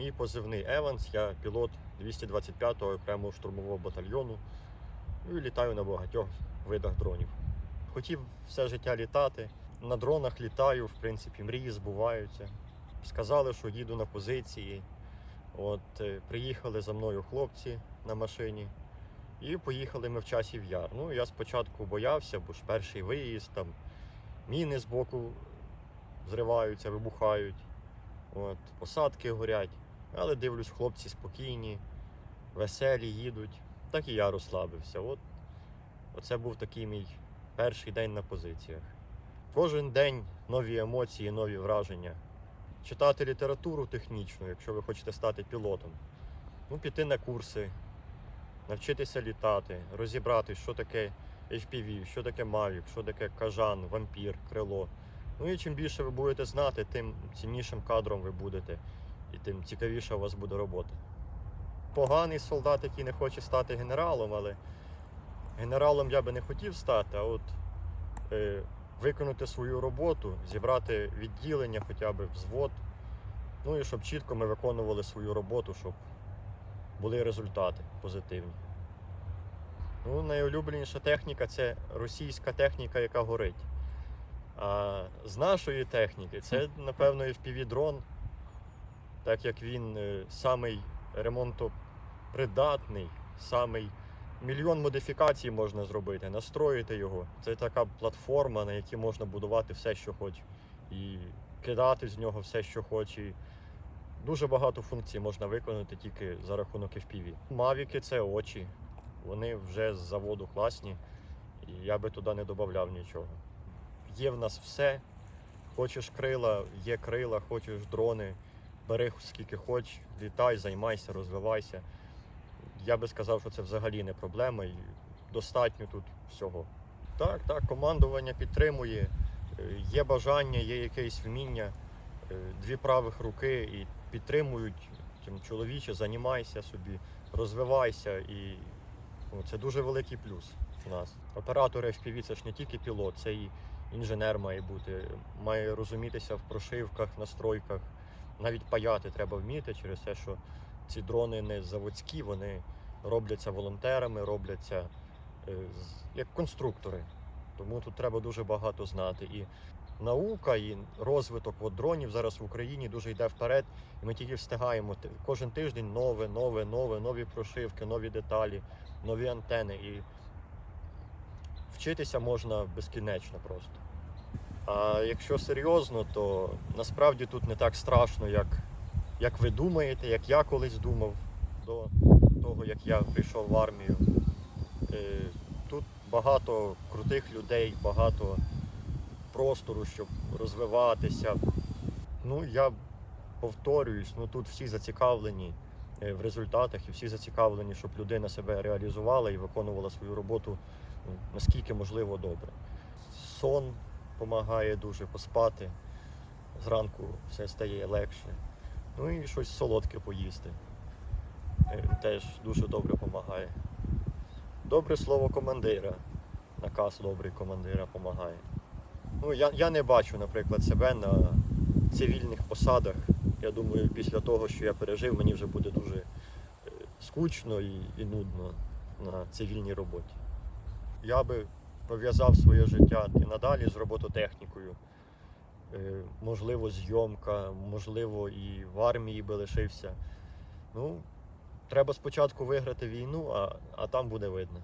Мій позивний Еванс, я пілот 225-го окремого штурмового батальйону. Ну і літаю на багатьох видах дронів. Хотів все життя літати. На дронах літаю, в принципі, мрії збуваються. Сказали, що їду на позиції. От е, приїхали за мною хлопці на машині. І поїхали ми в часів яр. Ну, я спочатку боявся, бо ж перший виїзд, там міни з боку зриваються, вибухають, от, посадки горять. Але дивлюсь, хлопці спокійні, веселі їдуть. Так і я розслабився. От, оце був такий мій перший день на позиціях. Кожен день нові емоції, нові враження. Читати літературу технічну, якщо ви хочете стати пілотом. Ну, піти на курси, навчитися літати, розібрати, що таке FPV, що таке Mavic, що таке кажан, вампір, крило. Ну і чим більше ви будете знати, тим ціннішим кадром ви будете, і тим цікавіша у вас буде робота. Поганий солдат, який не хоче стати генералом, але генералом я би не хотів стати, а от е, виконати свою роботу, зібрати відділення, хоча б взвод. Ну і щоб чітко ми виконували свою роботу, щоб були результати позитивні. Ну, найулюбленіша техніка це російська техніка, яка горить. А з нашої техніки це, напевно, FPV-дрон, так як він е, самий ремонтопридатний, самий мільйон модифікацій можна зробити, настроїти його. Це така платформа, на якій можна будувати все, що хоче, і кидати з нього все, що хоче. Дуже багато функцій можна виконати тільки за рахунок FPV. Мавіки це очі. Вони вже з заводу класні, і я би туди не додавав нічого. Є в нас все. Хочеш крила, є крила, хочеш дрони, бери скільки хочеш, літай, займайся, розвивайся. Я би сказав, що це взагалі не проблема і достатньо тут всього. Так, так, командування підтримує, е, є бажання, є якесь вміння, е, дві правих руки і підтримують чоловіче, займайся собі, розвивайся і ну, це дуже великий плюс у нас. Оператор FPV це ж не тільки пілот, це і інженер має бути, має розумітися в прошивках, настройках. Навіть паяти треба вміти через те, що ці дрони не заводські, вони робляться волонтерами, робляться е, як конструктори. Тому тут треба дуже багато знати. І наука, і розвиток от дронів зараз в Україні дуже йде вперед, і ми тільки встигаємо кожен тиждень нове, нове, нове, нові прошивки, нові деталі, нові антени. І вчитися можна безкінечно просто. А якщо серйозно, то насправді тут не так страшно, як, як ви думаєте, як я колись думав до того, як я прийшов в армію. Е, Тут багато крутих людей, багато простору, щоб розвиватися. Ну, я повторююсь, ну тут всі зацікавлені е, в результатах і всі зацікавлені, щоб людина себе реалізувала і виконувала свою роботу ну, наскільки можливо добре. Сон допомагає дуже поспати. Зранку все стає легше. Ну і щось солодке поїсти. Е, Теж дуже добре допомагає. Добре слово командира. Наказ добрий командира допомагає. Ну, я, я не бачу, наприклад, себе на цивільних посадах. Я думаю, після того, що я пережив, мені вже буде дуже е, скучно і, і нудно на цивільній роботі. Я би пов'язав своє життя і надалі з робототехнікою. Е, Можливо, зйомка, можливо, і в армії би лишився. Ну, треба спочатку виграти війну, а, а там буде видно.